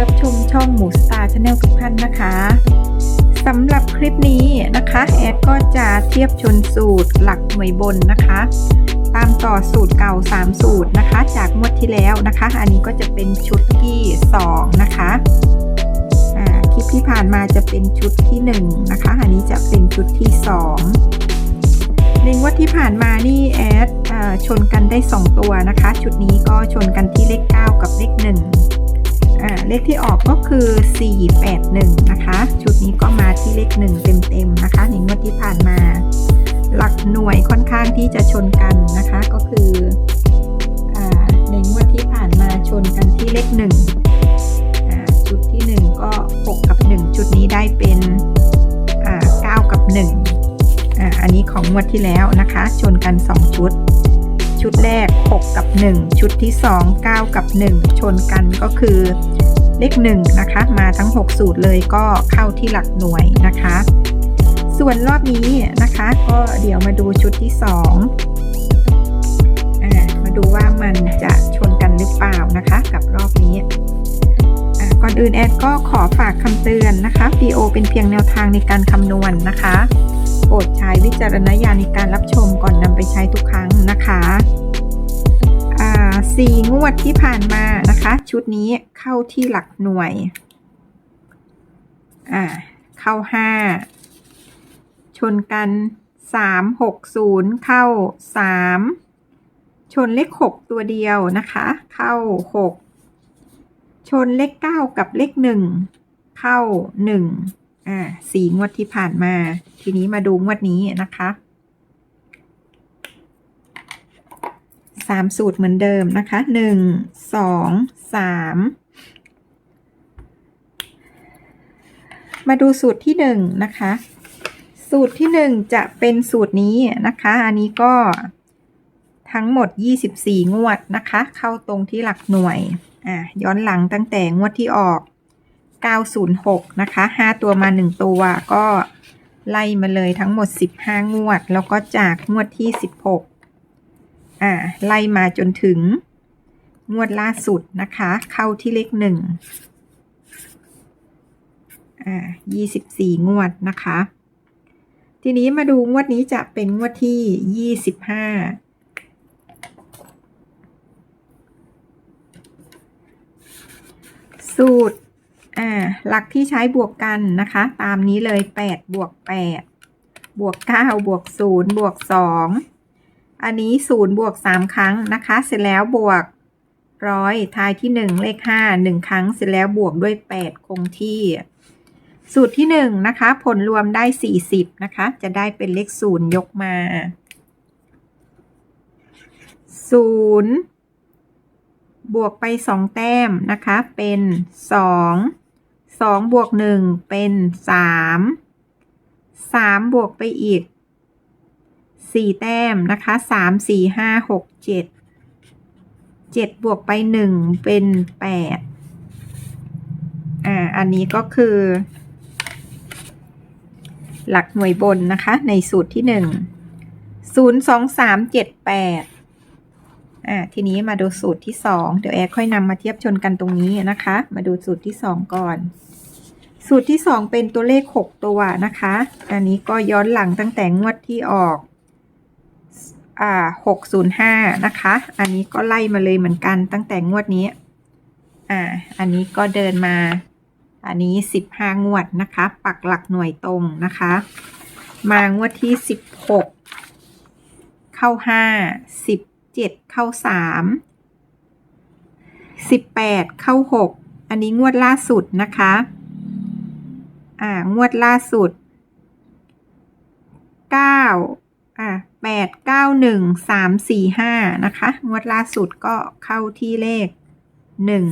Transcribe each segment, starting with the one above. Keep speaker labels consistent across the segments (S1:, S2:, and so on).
S1: รับชมช่องหมูสตาร์ชาแนลทุกท่านนะคะสำหรับคลิปนี้นะคะ แอดก็จะเทียบชนสูตรหลักหน่วยบนนะคะ ตามต่อสูตรเก่า 3 สูตรนะคะ จากงวดที่แล้วนะคะ อันนี้ก็จะเป็นชุดที่ 2 นะคะคลิปที่ผ่านมาจะเป็นชุดที่ 1 นะคะ อันนี้จะเป็นชุดที่ 2 ในงวดที่ผ่านมานี่แอดอชนกันได้ 2 ตัวนะคะ ชุดนี้ก็ชนกันที่เลข 9 กับเลข1อ่ เลขที่ออกก็คือ 481 นะคะ ชุดนี้ก็มาที่เลข 1 เต็มๆนะคะในงวดที่ผ่านมา หลักหน่วยค่อนข้างที่จะชนกันนะคะ ก็คืออในงวดที่ผ่านมาชนกันที่เลข1อ่าชุดที่ 1 ก็ 6 กับ 1 ชุดนี้ได้เป็นอ่า9กับ1อ่าอันนี้ของงวดที่แล้วนะคะ ชนกัน 2 ชุดชุดแรก 6 กับ 1 ชุดที่ 2 9 กับ 1 ชนกันก็คือ เลข1นะคะ มาทั้ง 6 สูตรเลยก็เข้าที่หลักหน่วยนะคะ ส่วนรอบนี้นะคะ ก็เดี๋ยวมาดูชุดที่2อ่ามาดูว่ามันจะชนกันหรือเปล่านะคะ กับรอบนี้ก่อนอื่นแอดก็ขอฝากคำเตือนนะคะวิดีโอเป็นเพียงแนวทางในการคำนวณนะคะ โปรดใช้วิจารณญาณในการรับชมก่อนนำไปใช้ทุกครั้งนะคะ สี่งวดที่ผ่านมานะคะ ชุดนี้เข้าที่หลักหน่วย อ่า เข้าห้าชนกันสามหกศูนย์เข้าสามชนเลขหกตัวเดียวนะคะ เข้าหกชนเลขเก้ากับเลขหนึ่งเข้าหนึ่งอ่าสี่งวดที่ผ่านมา ทีนี้มาดูงวดนี้นะคะ สามสูตรเหมือนเดิมนะคะหนึ่งสองสามมาดูสูตรที่หนึ่งนะคะ สูตรที่หนึ่งจะเป็นสูตรนี้นะคะ อันนี้ก็ทั้งหมด 24 งวดนะคะ เข้าตรงที่หลักหน่วย อ่าย้อนหลังตั้งแต่งวดที่ออก 906 นะคะ 5 ตัวมา 1 ตัวก็ไล่มาเลยทั้งหมด 15 งวด แล้วก็จากงวดที่ 16 อ่าไล่มาจนถึง งวดล่าสุดนะคะ เข้าที่เลขหนึ่งอ่า24งวดนะคะ ทีนี้มาดูงวดนี้จะเป็นงวดที่25สูตรอ่าหลักที่ใช้บวกกันนะคะ ตามนี้เลย8บวก8บวก9บวก0บวก2อั อันนี้0บวก3ครั้งนะคะ เสร็จแล้วบวกร้อยทายที่1เลข5 1ครั้งเสร็จแล้วบวกด้วย8คงที่ สูตรที่1นะคะ ผลรวมได้40นะคะ จะได้เป็นเลข0ยกมา0บวกไป2แต้มนะคะ เป็น2 2บวก1เป็น3 3บวกไปอีก 4แต้มนะคะ3 4 5 6 7 7บวกไป1เป็น8อ่า อันนี้ก็คือ หลักหน่วยบนนะคะ ในสูตรที่1 0 2 3 7 8อ่า ทีนี้มาดูสูตรที่2เดี๋ยวแอร์ค่อยนำมาเทียบชนกันตรงนี้นะคะ มาดูสูตรที่2ก่อนสูตรที่ 2 เป็นตัวเลข 6 ตัวนะคะ อันนี้ก็ย้อนหลังตั้งแต่งวดที่ออก อ่า605นะคะ อันนี้ก็ไล่มาเลยเหมือนกันตั้งแต่งวดนี้ อ่า อันนี้ก็เดินมา อันนี้15งวดนะคะ ปักหลักหน่วยตรงนะคะ มางวดที่16เข้า5 10เจ็ดเข้าสามสิบแปดเข้าหกอันนี้งวดล่าสุดนะคะ อ่า งวดล่าสุดเก้า อ่าแปดเก้าหนึ่งสามสี่ห้านะคะ งวดล่าสุดก็เข้าที่เลขหนึ่ง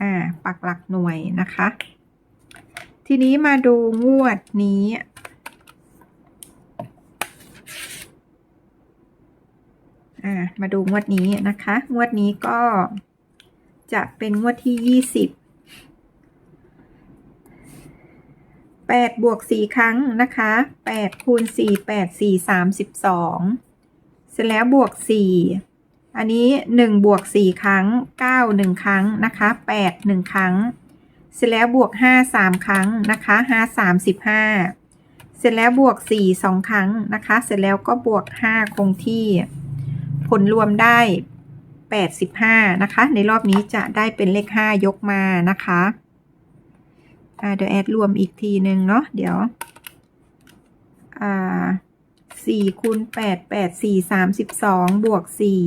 S1: อ่า ปักหลักหน่วยนะคะ ทีนี้มาดูงวดนี้ อ่า มาดูงวดนี้นะคะ งวดนี้ก็จะเป็นงวดที่ยี่สิบ แปดบวกสี่ครั้งนะคะแปดคูณสี่แปดสี่สามสิบสองเสร็จแล้วบวกสี่อันนี้หนึ่งบวกสี่ครั้งเก้าหนึ่งครั้งนะคะแปดหนึ่งครั้ง เสร็จแล้วบวกห้าสามครั้งนะคะห้าสามสิบห้าเสร็จแล้วบวกสี่สองครั้งนะคะ เสร็จแล้วก็บวกห้าคงที่ ผลรวมได้แปดสิบห้านะคะ ในรอบนี้จะได้เป็นเลขห้ายกมานะคะ เดี๋ยวแอดรวมอีกทีหนึ่งเนาะเดี๋ยวอ่าสี่คูณแปดแปดสี่สามสิบสองบวกสี่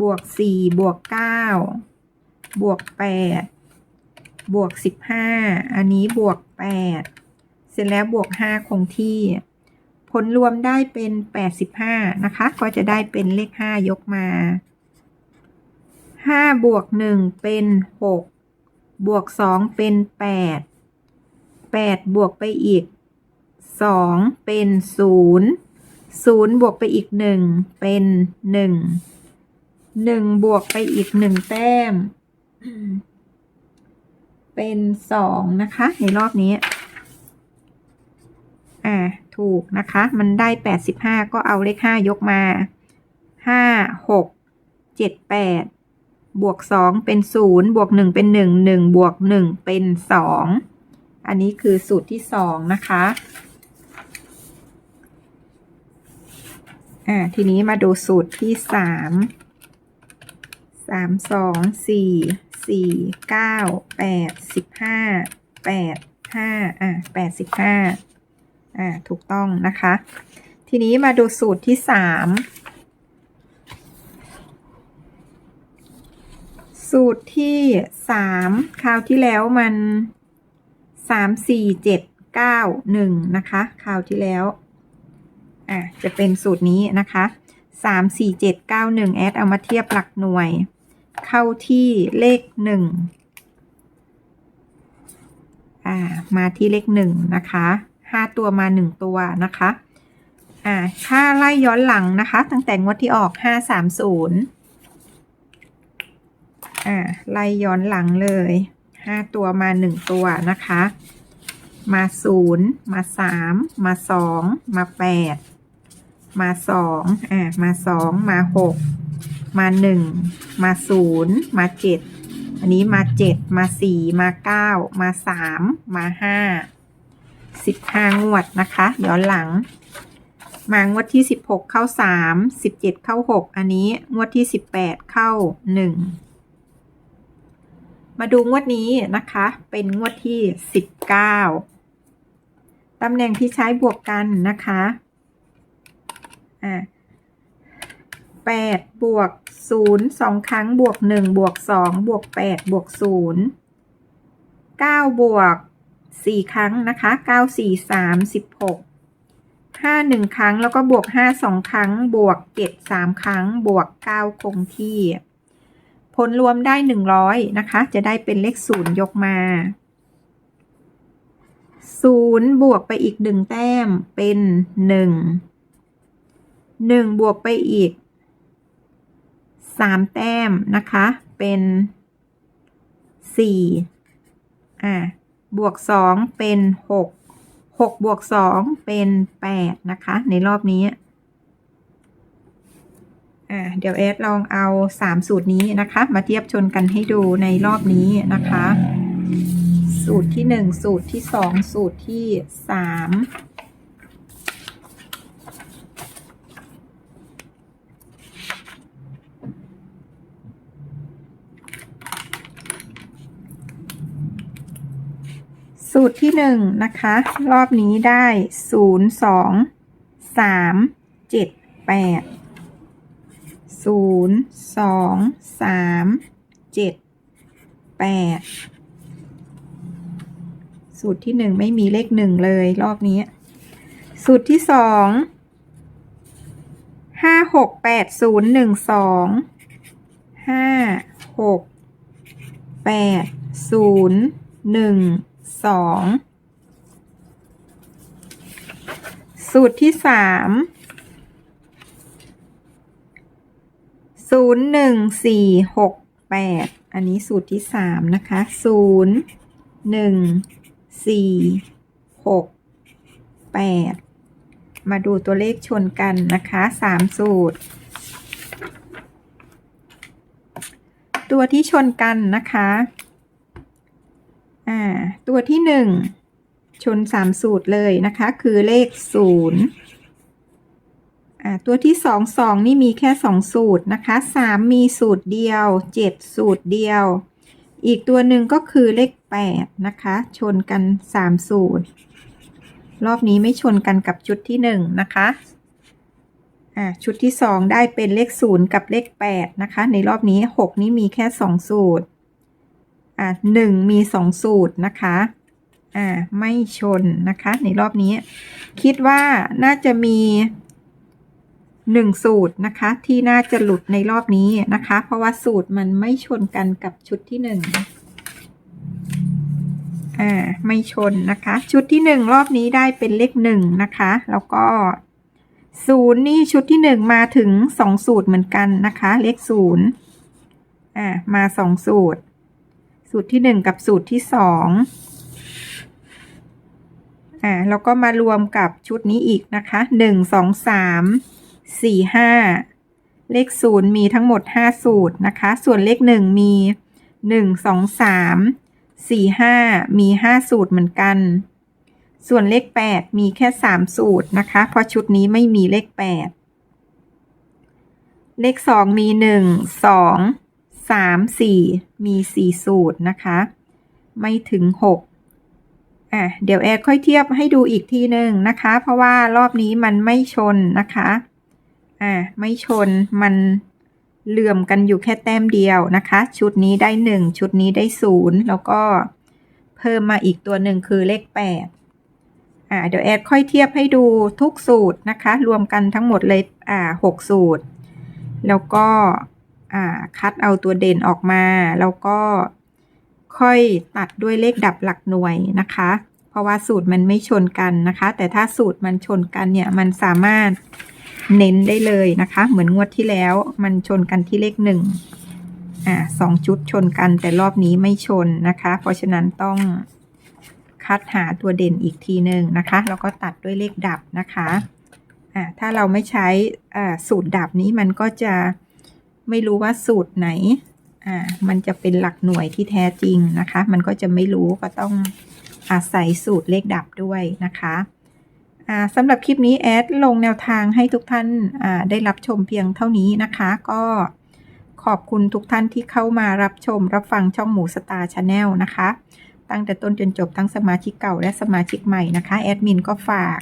S1: บวกสี่บวกเก้าบวกแปดบวกสิบห้าอันนี้บวกแปดเสร็จแล้วบวกห้าคงที่ ผลรวมได้เป็นแปดสิบห้านะคะ ก็จะได้เป็นเลขห้ายกมาห้าบวกหนึ่งเป็นหก บวกสองเป็นแปดแปดบวกไปอีกสองเป็นศูนย์ศูนย์บวกไปอีกหนึ่งเป็นหนึ่งหนึ่งบวกไปอีกหนึ่งแต้ม เป็นสองนะคะ ในรอบนี้ อ่า ถูกนะคะ มันได้แปดสิบห้าก็เอาเลขห้ายกมาห้าหกเจ็ดแปด บวกสองเป็นศูนย์บวกหนึ่งเป็นหนึ่งหนึ่งบวกหนึ่งเป็นสองอันนี้คือสูตรที่สองนะคะอ่าทีนี้มาดูสูตรที่สามสามสองสี่สี่เก้าแปดสิบห้าแปดห้าอ่าแปดสิบห้าอ่าถูกต้องนะคะ ทีนี้มาดูสูตรที่สาม สูตรที่สามคราวที่แล้วมันสามสี่เจ็ดเก้าหนึ่งนะคะคราวที่แล้วอะจะเป็นสูตรนี้นะคะสามสี่เจ็ดเก้าหนึ่งแอดเอามาเทียบหลักหน่วย เข้าที่เลขหนึ่งอ่ามาที่เลขหนึ่งนะคะห้าตัวมาหนึ่งตัวนะคะอ่าถ้าไล่ย้อนหลังนะคะ ตั้งแต่งวดที่ออกห้าสามศูนย์ อ่าไล่ย้อนหลังเลยห้าตัวมาหนึ่งตัวนะคะ มาศูนย์มาสามมาสองมาแปดมาสองอ่ามาสองมาหกมาหนึ่งมาศูนย์มาเจ็ดอันนี้มาเจ็ดมาสี่มาเก้ามาสามมาห้าสิบห้างวดนะคะย้อนหลัง มางวดที่สิบหกเข้าสามสิบเจ็ดเข้าหกอันนี้งวดที่สิบแปดเข้าหนึ่ง มาดูงวดนี้นะคะ เป็นงวดที่สิบเก้าตำแหน่งที่ใช้บวกกันนะคะอ่าแปดบวกศูนย์สองครั้งบวกหนึ่งบวกสองบวกแปดบวกศูนย์เก้าบวกสี่ครั้งนะคะเก้าสี่สามสิบหกห้าหนึ่งครั้งแล้วก็บวกห้าสองครั้ง บวกเจ็ดสามครั้ง บวกเก้าคงที่ ผลรวมได้หนึ่งร้อยนะคะ จะได้เป็นเลขศูนย์ยกมาศูนย์บวกไปอีกหนึ่งแต้มเป็นหนึ่งหนึ่งบวกไปอีกสามแต้มนะคะ เป็นสี่อ่า บวกสองเป็นหกหกบวกสองเป็นแปดนะคะ ในรอบนี้ อ่าเดี๋ยวเอสลองเอาสามสูตรนี้นะคะ มาเทียบชนกันให้ดูในรอบนี้นะคะ สูตรที่หนึ่งสูตรที่สองสูตรที่สามสูตรที่หนึ่งนะคะ รอบนี้ได้ศูนย์สองสามเจ็ดแปด ศูนย์สองสามเจ็ดแปดสูตรที่หนึ่งไม่มีเลขหนึ่งเลยรอบนี้ สูตรที่สองห้าหกแปดศูนย์หนึ่งสองห้าหกแปดศูนย์หนึ่งสองสูตรที่สาม ศูนย์หนึ่งสี่หกแปดอันนี้สูตรที่สามนะคะศูนย์หนึ่งสี่หกแปดมาดูตัวเลขชนกันนะคะสามสูตร ตัวที่ชนกันนะคะอ่าตัวที่หนึ่งชนสามสูตรเลยนะคะ คือเลขศูนย์ อ่าตัวที่สองสองนี่มีแค่สองสูตรนะคะสามมีสูตรเดียวเจ็ดสูตรเดียว อีกตัวหนึ่งก็คือเลขแปดนะคะ ชนกันสามสูตร รอบนี้ไม่ชนกันกับชุดที่หนึ่งนะคะอ่าชุดที่สองได้เป็นเลขศูนย์กับเลขแปดนะคะ ในรอบนี้หกนี้มีแค่สองสูตรอ่าหนึ่งมีสองสูตรนะคะอ่าไม่ชนนะคะ ในรอบนี้ คิดว่าน่าจะมี หนึ่งสูตรนะคะ ที่น่าจะหลุดในรอบนี้นะคะ เพราะว่าสูตรมันไม่ชนกันกับชุดที่หนึ่งอ่าไม่ชนนะคะ ชุดที่หนึ่งรอบนี้ได้เป็นเลขหนึ่งนะคะ แล้วก็ศูนย์นี่ชุดที่หนึ่งมาถึงสองสูตรเหมือนกันนะคะ เลขศูนย์อ่ามาสองสูตร สูตรที่หนึ่งกับสูตรที่สองอ่าแล้วก็มารวมกับชุดนี้อีกนะคะหนึ่ง สองสามสี่ห้าเลขศูนย์มีทั้งหมดห้าสูตรนะคะ ส่วนเลขหนึ่งมีหนึ่งสองสามสี่ห้ามีห้าสูตรเหมือนกัน ส่วนเลขแปดมีแค่สามสูตรนะคะ เพราะชุดนี้ไม่มีเลขแปดเลขสองมีหนึ่งสองสามสี่มีสี่สูตรนะคะ ไม่ถึงหกอะ เดี๋ยวแอร์ค่อยเทียบให้ดูอีกทีหนึ่งนะคะ เพราะว่ารอบนี้มันไม่ชนนะคะ อะไม่ชนมันเหลื่อมกันอยู่แค่แต้มเดียวนะคะ ชุดนี้ได้หนึ่งชุดนี้ได้ศูนย์แล้วก็เพิ่มมาอีกตัวหนึ่งคือเลขแปดอะเดี๋ยวแอดค่อยเทียบให้ดูทุกสูตรนะคะ รวมกันทั้งหมดเลยอ่าหกสูตร แล้วก็อ่าคัดเอาตัวเด่นออกมา แล้วก็ค่อยตัดด้วยเลขดับหลักหน่วยนะคะ เพราะว่าสูตรมันไม่ชนกันนะคะ แต่ถ้าสูตรมันชนกันเนี่ยมันสามารถ เน้นได้เลยนะคะ เหมือนงวดที่แล้วมันชนกันที่เลขหนึ่งอ่าสองชุดชนกันแต่รอบนี้ไม่ชนนะคะ เพราะฉะนั้นต้องคัดหาตัวเด่นอีกทีหนึ่งนะคะแล้วก็ตัดด้วยเลขดับนะคะอ่าถ้าเราไม่ใช้อ่าสูตรดับนี้มันก็จะไม่รู้ว่าสูตรไหนอ่ามันจะเป็นหลักหน่วยที่แท้จริงนะคะ มันก็จะไม่รู้ก็ต้องอาศัยสูตรเลขดับด้วยนะคะ สำหรับคลิปนี้แอดลงแนวทางให้ทุกท่านได้รับชมเพียงเท่านี้นะคะ ก็ขอบคุณทุกท่านที่เข้ามารับชมรับฟังช่องหมูสตาร์ชาแนลนะคะ ตั้งแต่ต้นจนจบทั้งสมาชิกเก่าและสมาชิกใหม่นะคะ แอดมินก็ฝาก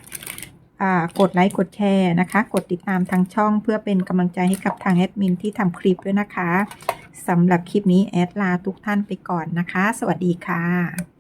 S1: กดไลค์กดแชร์นะคะ กดติดตามทางช่องเพื่อเป็นกำลังใจให้กับทางแอดมินที่ทำคลิปด้วยนะคะสำหรับคลิปนี้แอดลาทุกท่านไปก่อนนะคะ สวัสดีค่ะ